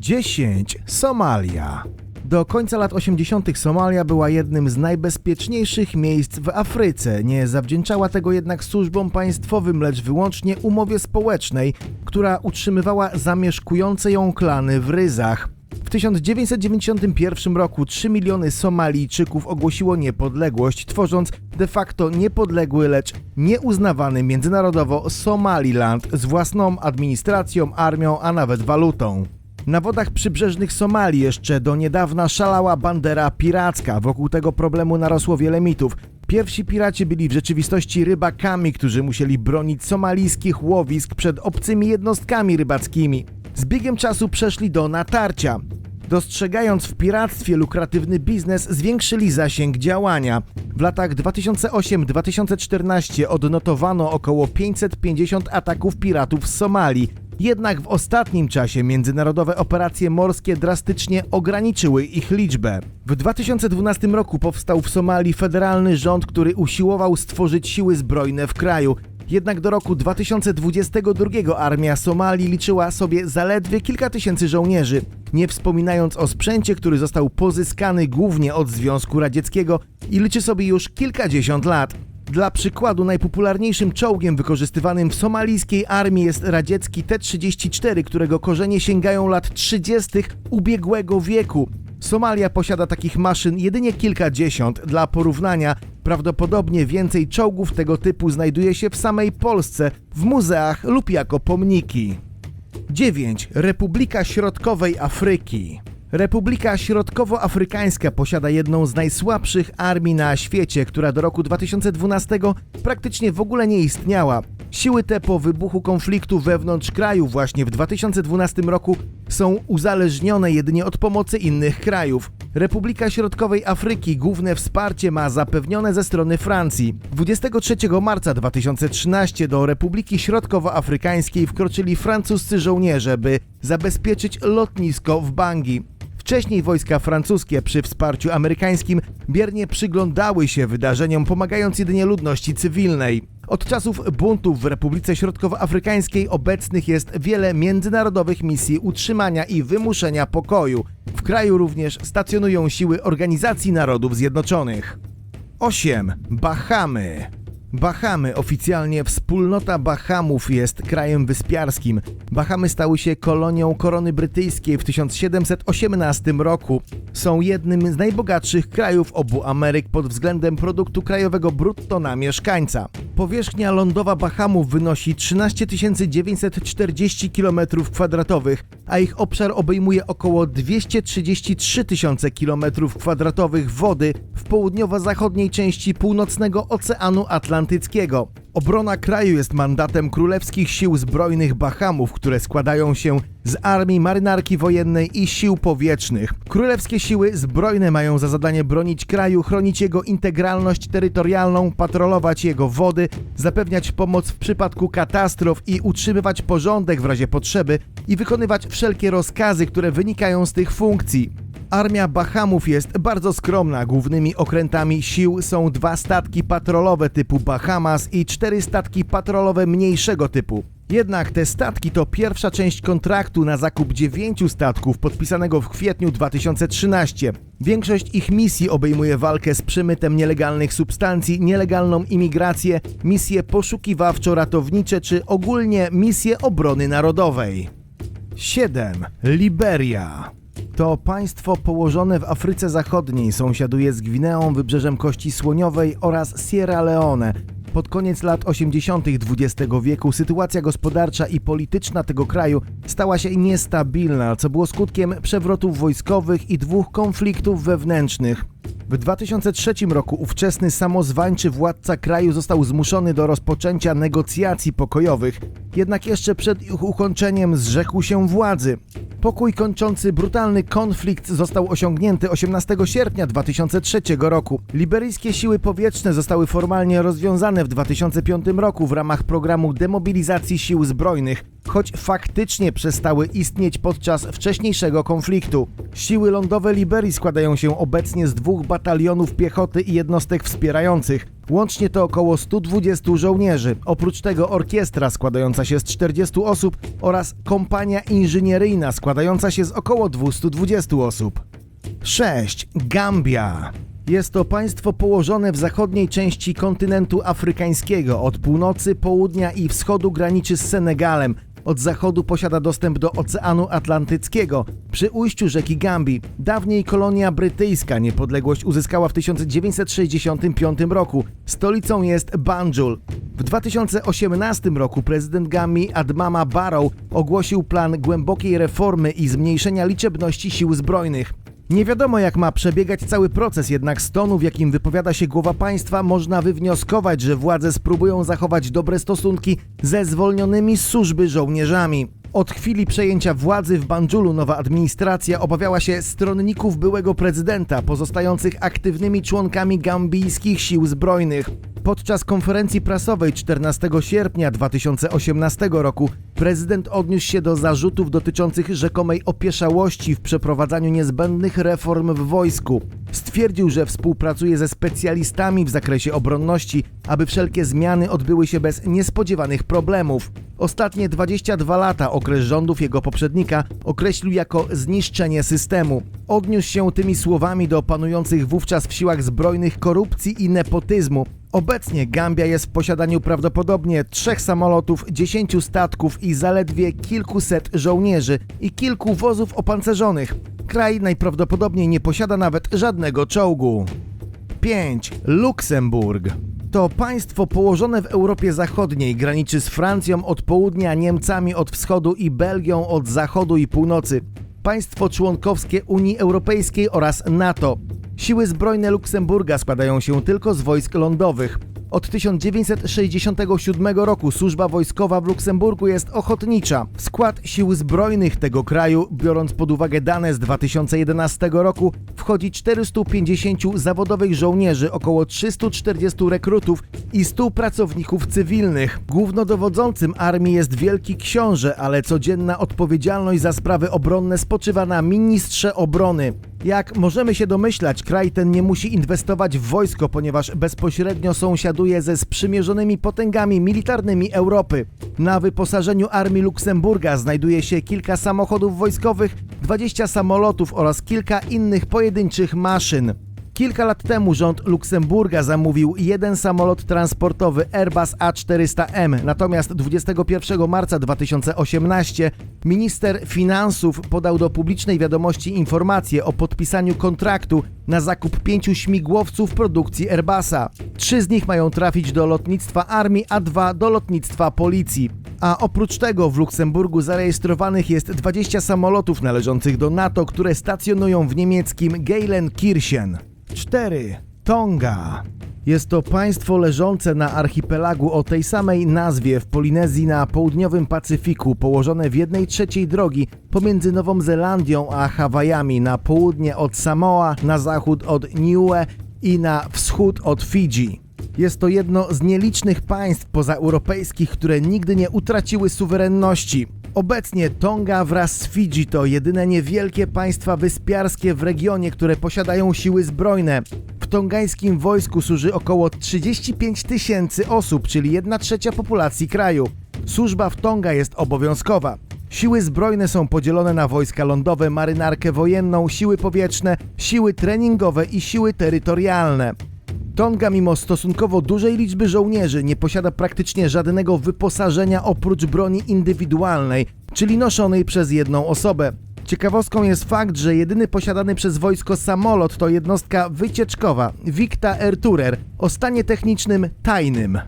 10. Somalia. Do końca lat 80. Somalia była jednym z najbezpieczniejszych miejsc w Afryce. Nie zawdzięczała tego jednak służbom państwowym, lecz wyłącznie umowie społecznej, która utrzymywała zamieszkujące ją klany w ryzach. W 1991 roku 3 miliony Somalijczyków ogłosiło niepodległość, tworząc de facto niepodległy, lecz nieuznawany międzynarodowo Somaliland z własną administracją, armią, a nawet walutą. Na wodach przybrzeżnych Somalii jeszcze do niedawna szalała bandera piracka. Wokół tego problemu narosło wiele mitów. Pierwsi piraci byli w rzeczywistości rybakami, którzy musieli bronić somalijskich łowisk przed obcymi jednostkami rybackimi. Z biegiem czasu przeszli do natarcia. Dostrzegając w piractwie lukratywny biznes, zwiększyli zasięg działania. W latach 2008-2014 odnotowano około 550 ataków piratów z Somalii. Jednak w ostatnim czasie międzynarodowe operacje morskie drastycznie ograniczyły ich liczbę. W 2012 roku powstał w Somalii federalny rząd, który usiłował stworzyć siły zbrojne w kraju. Jednak do roku 2022 armia Somalii liczyła sobie zaledwie kilka tysięcy żołnierzy, nie wspominając o sprzęcie, który został pozyskany głównie od Związku Radzieckiego i liczy sobie już kilkadziesiąt lat. Dla przykładu najpopularniejszym czołgiem wykorzystywanym w somalijskiej armii jest radziecki T-34, którego korzenie sięgają lat 30. ubiegłego wieku. Somalia posiada takich maszyn jedynie kilkadziesiąt. Dla porównania, prawdopodobnie więcej czołgów tego typu znajduje się w samej Polsce, w muzeach lub jako pomniki. 9. Republika Środkowej Afryki. Republika Środkowoafrykańska posiada jedną z najsłabszych armii na świecie, która do roku 2012 praktycznie w ogóle nie istniała. Siły te po wybuchu konfliktu wewnątrz kraju właśnie w 2012 roku są uzależnione jedynie od pomocy innych krajów. Republika Środkowej Afryki główne wsparcie ma zapewnione ze strony Francji. 23 marca 2013 do Republiki Środkowoafrykańskiej wkroczyli francuscy żołnierze, by zabezpieczyć lotnisko w Bangi. Wcześniej wojska francuskie przy wsparciu amerykańskim biernie przyglądały się wydarzeniom, pomagając jedynie ludności cywilnej. Od czasów buntów w Republice Środkowoafrykańskiej obecnych jest wiele międzynarodowych misji utrzymania i wymuszenia pokoju. W kraju również stacjonują siły Organizacji Narodów Zjednoczonych. 8. Bahamy. Bahamy, oficjalnie wspólnota Bahamów, jest krajem wyspiarskim. Bahamy stały się kolonią korony brytyjskiej w 1718 roku. Są jednym z najbogatszych krajów obu Ameryk pod względem produktu krajowego brutto na mieszkańca. Powierzchnia lądowa Bahamów wynosi 13 940 km2, a ich obszar obejmuje około 233 tysiące km2 wody w południowo-zachodniej części północnego Oceanu Atlantyckiego. Obrona kraju jest mandatem Królewskich Sił Zbrojnych Bahamów, które składają się z armii, marynarki wojennej i sił powietrznych. Królewskie Siły Zbrojne mają za zadanie bronić kraju, chronić jego integralność terytorialną, patrolować jego wody, zapewniać pomoc w przypadku katastrof i utrzymywać porządek w razie potrzeby i wykonywać wszelkie rozkazy, które wynikają z tych funkcji. Armia Bahamów jest bardzo skromna. Głównymi okrętami sił są dwa statki patrolowe typu Bahamas i cztery statki patrolowe mniejszego typu. Jednak te statki to pierwsza część kontraktu na zakup dziewięciu statków podpisanego w kwietniu 2013. Większość ich misji obejmuje walkę z przemytem nielegalnych substancji, nielegalną imigrację, misje poszukiwawczo-ratownicze czy ogólnie misje obrony narodowej. 7. Liberia. To państwo położone w Afryce Zachodniej sąsiaduje z Gwineą, Wybrzeżem Kości Słoniowej oraz Sierra Leone. Pod koniec lat 80. XX wieku sytuacja gospodarcza i polityczna tego kraju stała się niestabilna, co było skutkiem przewrotów wojskowych i dwóch konfliktów wewnętrznych. W 2003 roku ówczesny samozwańczy władca kraju został zmuszony do rozpoczęcia negocjacji pokojowych, jednak jeszcze przed ich ukończeniem zrzekł się władzy. Pokój kończący brutalny konflikt został osiągnięty 18 sierpnia 2003 roku. Liberyjskie siły powietrzne zostały formalnie rozwiązane w 2005 roku w ramach programu demobilizacji sił zbrojnych, choć faktycznie przestały istnieć podczas wcześniejszego konfliktu. Siły lądowe Liberii składają się obecnie z dwóch batalionów piechoty i jednostek wspierających. Łącznie to około 120 żołnierzy. Oprócz tego orkiestra składająca się z 40 osób oraz kompania inżynieryjna składająca się z około 220 osób. 6. Gambia. Jest to państwo położone w zachodniej części kontynentu afrykańskiego. Od północy, południa i wschodu graniczy z Senegalem. Od zachodu posiada dostęp do Oceanu Atlantyckiego. Przy ujściu rzeki Gambii, dawniej kolonia brytyjska, niepodległość uzyskała w 1965 roku. Stolicą jest Banjul. W 2018 roku prezydent Gambii Admama Barrow ogłosił plan głębokiej reformy i zmniejszenia liczebności sił zbrojnych. Nie wiadomo, jak ma przebiegać cały proces, jednak z tonu, w jakim wypowiada się głowa państwa, można wywnioskować, że władze spróbują zachować dobre stosunki ze zwolnionymi z służby żołnierzami. Od chwili przejęcia władzy w Banjulu nowa administracja obawiała się stronników byłego prezydenta, pozostających aktywnymi członkami gambijskich sił zbrojnych. Podczas konferencji prasowej 14 sierpnia 2018 roku prezydent odniósł się do zarzutów dotyczących rzekomej opieszałości w przeprowadzaniu niezbędnych reform w wojsku. Stwierdził, że współpracuje ze specjalistami w zakresie obronności, aby wszelkie zmiany odbyły się bez niespodziewanych problemów. Ostatnie 22 lata okres rządów jego poprzednika określił jako zniszczenie systemu. Odniósł się tymi słowami do panujących wówczas w siłach zbrojnych korupcji i nepotyzmu. Obecnie Gambia jest w posiadaniu prawdopodobnie trzech samolotów, dziesięciu statków i zaledwie kilkuset żołnierzy i kilku wozów opancerzonych. Kraj najprawdopodobniej nie posiada nawet żadnego czołgu. 5. Luksemburg. To państwo położone w Europie Zachodniej, graniczy z Francją od południa, Niemcami od wschodu i Belgią od zachodu i północy. Państwo członkowskie Unii Europejskiej oraz NATO. Siły zbrojne Luksemburga składają się tylko z wojsk lądowych. Od 1967 roku służba wojskowa w Luksemburgu jest ochotnicza. W skład sił zbrojnych tego kraju, biorąc pod uwagę dane z 2011 roku, wchodzi 450 zawodowych żołnierzy, około 340 rekrutów i 100 pracowników cywilnych. Głównodowodzącym armii jest wielki książę, ale codzienna odpowiedzialność za sprawy obronne spoczywa na ministrze obrony. Jak możemy się domyślać, kraj ten nie musi inwestować w wojsko, ponieważ bezpośrednio sąsiaduje ze sprzymierzonymi potęgami militarnymi Europy. Na wyposażeniu armii Luksemburga znajduje się kilka samochodów wojskowych, 20 samolotów oraz kilka innych pojedynczych maszyn. Kilka lat temu rząd Luksemburga zamówił jeden samolot transportowy Airbus A400M, natomiast 21 marca 2018 minister finansów podał do publicznej wiadomości informację o podpisaniu kontraktu na zakup pięciu śmigłowców produkcji Airbusa. Trzy z nich mają trafić do lotnictwa armii, a dwa do lotnictwa policji. A oprócz tego w Luksemburgu zarejestrowanych jest 20 samolotów należących do NATO, które stacjonują w niemieckim Geilenkirchen. 4. Tonga. Jest to państwo leżące na archipelagu o tej samej nazwie w Polinezji na południowym Pacyfiku, położone w jednej trzeciej drogi pomiędzy Nową Zelandią a Hawajami, na południe od Samoa, na zachód od Niue i na wschód od Fidżi. Jest to jedno z nielicznych państw pozaeuropejskich, które nigdy nie utraciły suwerenności. Obecnie Tonga wraz z Fidżi to jedyne niewielkie państwa wyspiarskie w regionie, które posiadają siły zbrojne. W tongańskim wojsku służy około 35 tysięcy osób, czyli 1 trzecia populacji kraju. Służba w Tonga jest obowiązkowa. Siły zbrojne są podzielone na wojska lądowe, marynarkę wojenną, siły powietrzne, siły treningowe i siły terytorialne. Tonga, mimo stosunkowo dużej liczby żołnierzy, nie posiada praktycznie żadnego wyposażenia oprócz broni indywidualnej, czyli noszonej przez jedną osobę. Ciekawostką jest fakt, że jedyny posiadany przez wojsko samolot to jednostka wycieczkowa Victa Erturer o stanie technicznym tajnym.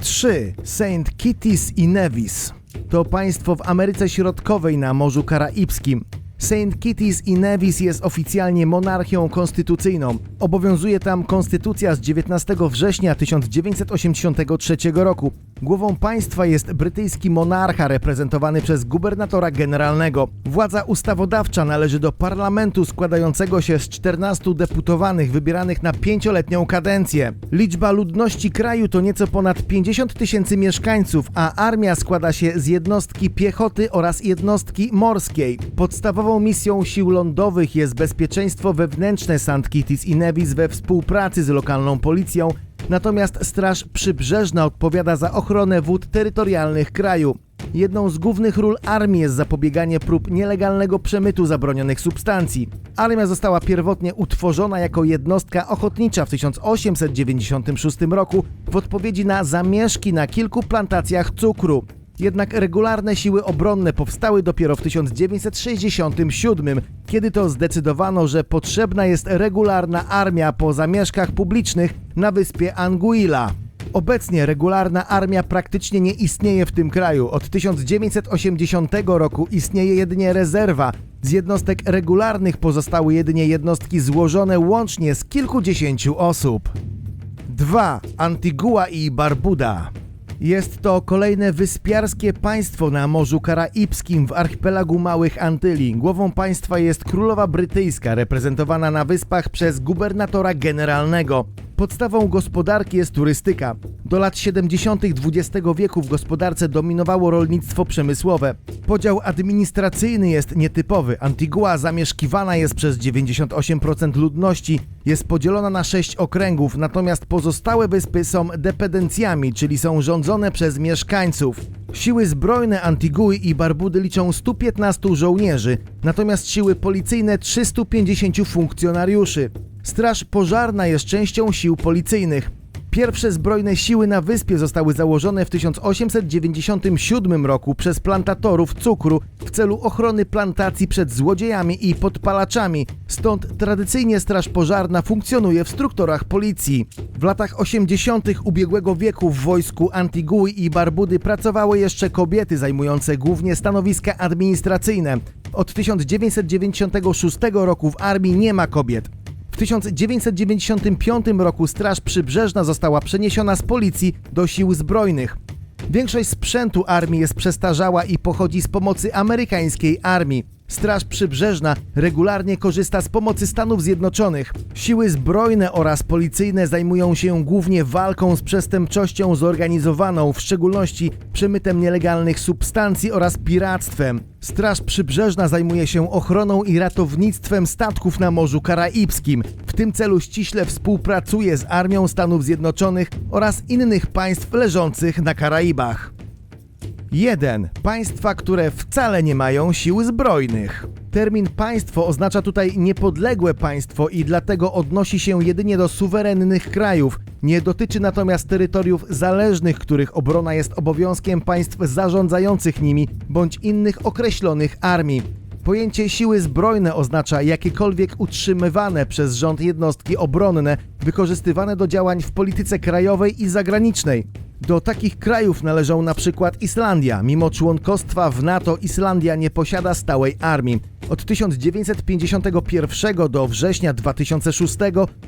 3. St. Kitts i Nevis. To państwo w Ameryce Środkowej na Morzu Karaibskim. St. Kitts i Nevis jest oficjalnie monarchią konstytucyjną. Obowiązuje tam konstytucja z 19 września 1983 roku. Głową państwa jest brytyjski monarcha reprezentowany przez gubernatora generalnego. Władza ustawodawcza należy do parlamentu składającego się z 14 deputowanych wybieranych na pięcioletnią kadencję. Liczba ludności kraju to nieco ponad 50 tysięcy mieszkańców, a armia składa się z jednostki piechoty oraz jednostki morskiej. Podstawową misją sił lądowych jest bezpieczeństwo wewnętrzne St. Kitts i Nevis we współpracy z lokalną policją natomiast Straż Przybrzeżna odpowiada za ochronę wód terytorialnych kraju. Jedną z głównych ról armii jest zapobieganie prób nielegalnego przemytu zabronionych substancji. Armia została pierwotnie utworzona jako jednostka ochotnicza w 1896 roku w odpowiedzi na zamieszki na kilku plantacjach cukru. Jednak regularne siły obronne powstały dopiero w 1967, kiedy to zdecydowano, że potrzebna jest regularna armia po zamieszkach publicznych na wyspie Anguilla. Obecnie regularna armia praktycznie nie istnieje w tym kraju. Od 1980 roku istnieje jedynie rezerwa. Z jednostek regularnych pozostały jedynie jednostki złożone łącznie z kilkudziesięciu osób. 2. Antigua i Barbuda. Jest to kolejne wyspiarskie państwo na Morzu Karaibskim w archipelagu Małych Antyli. Głową państwa jest królowa brytyjska, reprezentowana na wyspach przez gubernatora generalnego. Podstawą gospodarki jest turystyka. Do lat 70. XX wieku w gospodarce dominowało rolnictwo przemysłowe. Podział administracyjny jest nietypowy. Antigua zamieszkiwana jest przez 98% ludności, jest podzielona na sześć okręgów, natomiast pozostałe wyspy są dependencjami, czyli są rządzone przez mieszkańców. Siły zbrojne Antigui i Barbudy liczą 115 żołnierzy, natomiast siły policyjne 350 funkcjonariuszy. Straż pożarna jest częścią sił policyjnych. Pierwsze zbrojne siły na wyspie zostały założone w 1897 roku przez plantatorów cukru w celu ochrony plantacji przed złodziejami i podpalaczami. Stąd tradycyjnie straż pożarna funkcjonuje w strukturach policji. W latach 80. ubiegłego wieku w wojsku Antigui i Barbudy pracowały jeszcze kobiety zajmujące głównie stanowiska administracyjne. Od 1996 roku w armii nie ma kobiet. W 1995 roku Straż Przybrzeżna została przeniesiona z policji do sił zbrojnych. Większość sprzętu armii jest przestarzała i pochodzi z pomocy amerykańskiej armii. Straż Przybrzeżna regularnie korzysta z pomocy Stanów Zjednoczonych. Siły zbrojne oraz policyjne zajmują się głównie walką z przestępczością zorganizowaną, w szczególności przemytem nielegalnych substancji oraz piractwem. Straż Przybrzeżna zajmuje się ochroną i ratownictwem statków na Morzu Karaibskim. W tym celu ściśle współpracuje z Armią Stanów Zjednoczonych oraz innych państw leżących na Karaibach. 1. Państwa, które wcale nie mają sił zbrojnych. Termin państwo oznacza tutaj niepodległe państwo i dlatego odnosi się jedynie do suwerennych krajów. Nie dotyczy natomiast terytoriów zależnych, których obrona jest obowiązkiem państw zarządzających nimi bądź innych określonych armii. Pojęcie siły zbrojne oznacza jakiekolwiek utrzymywane przez rząd jednostki obronne, wykorzystywane do działań w polityce krajowej i zagranicznej. Do takich krajów należą na przykład Islandia. Mimo członkostwa w NATO Islandia nie posiada stałej armii. Od 1951 do września 2006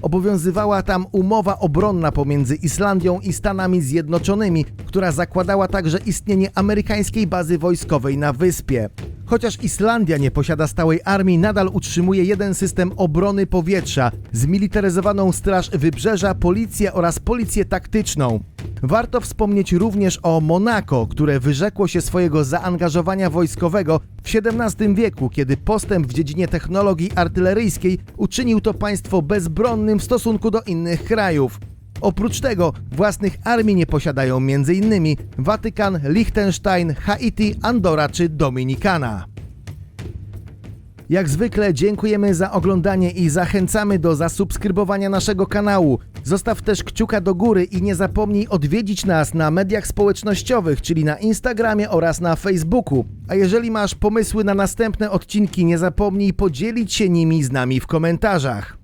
obowiązywała tam umowa obronna pomiędzy Islandią i Stanami Zjednoczonymi, która zakładała także istnienie amerykańskiej bazy wojskowej na wyspie. Chociaż Islandia nie posiada stałej armii, nadal utrzymuje jeden system obrony powietrza, zmilitaryzowaną straż wybrzeża, policję oraz policję taktyczną. Warto wspomnieć również o Monako, które wyrzekło się swojego zaangażowania wojskowego w XVII wieku, kiedy postęp w dziedzinie technologii artyleryjskiej uczynił to państwo bezbronnym w stosunku do innych krajów. Oprócz tego własnych armii nie posiadają m.in. Watykan, Liechtenstein, Haiti, Andora czy Dominikana. Jak zwykle dziękujemy za oglądanie i zachęcamy do zasubskrybowania naszego kanału. Zostaw też kciuka do góry i nie zapomnij odwiedzić nas na mediach społecznościowych, czyli na Instagramie oraz na Facebooku. A jeżeli masz pomysły na następne odcinki, nie zapomnij podzielić się nimi z nami w komentarzach.